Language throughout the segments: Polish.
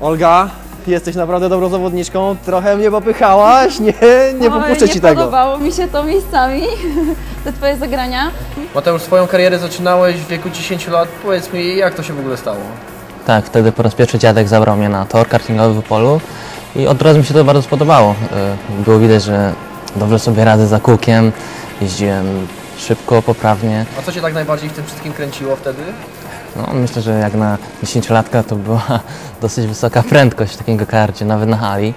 Olga, jesteś naprawdę dobrą zawodniczką. Trochę mnie popychałaś, nie, nie Oj, popuszczę nie ci tego. podobało mi się to miejscami, te twoje zagrania. Mateusz, swoją karierę zaczynałeś w wieku 10 lat. Powiedz mi, jak to się w ogóle stało? Tak, wtedy po raz pierwszy dziadek zabrał mnie na tor kartingowy w Opolu i od razu mi się to bardzo spodobało. Y, Było widać, że dobrze sobie radzę za kółkiem, jeździłem szybko, poprawnie. A co Cię tak najbardziej w tym wszystkim kręciło wtedy? No, myślę, że jak na 10-latka to była dosyć wysoka prędkość w takim go-karcie, nawet na hali.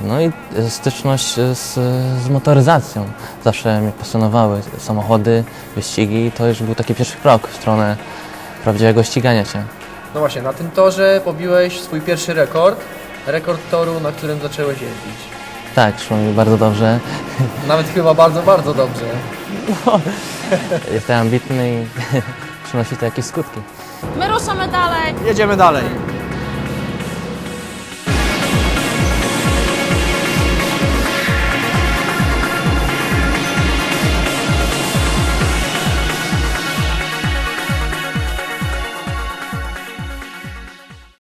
No i styczność z, z motoryzacją. Zawsze mnie pasjonowały samochody, wyścigi. To już był taki pierwszy krok w stronę prawdziwego ścigania się. No właśnie, na tym torze pobiłeś swój pierwszy rekord. Rekord toru, na którym zacząłeś jeździć. Tak, szło mi bardzo dobrze. Nawet chyba bardzo, bardzo dobrze. Jestem ambitny i przynosi to jakieś skutki. My ruszamy dalej. Jedziemy dalej.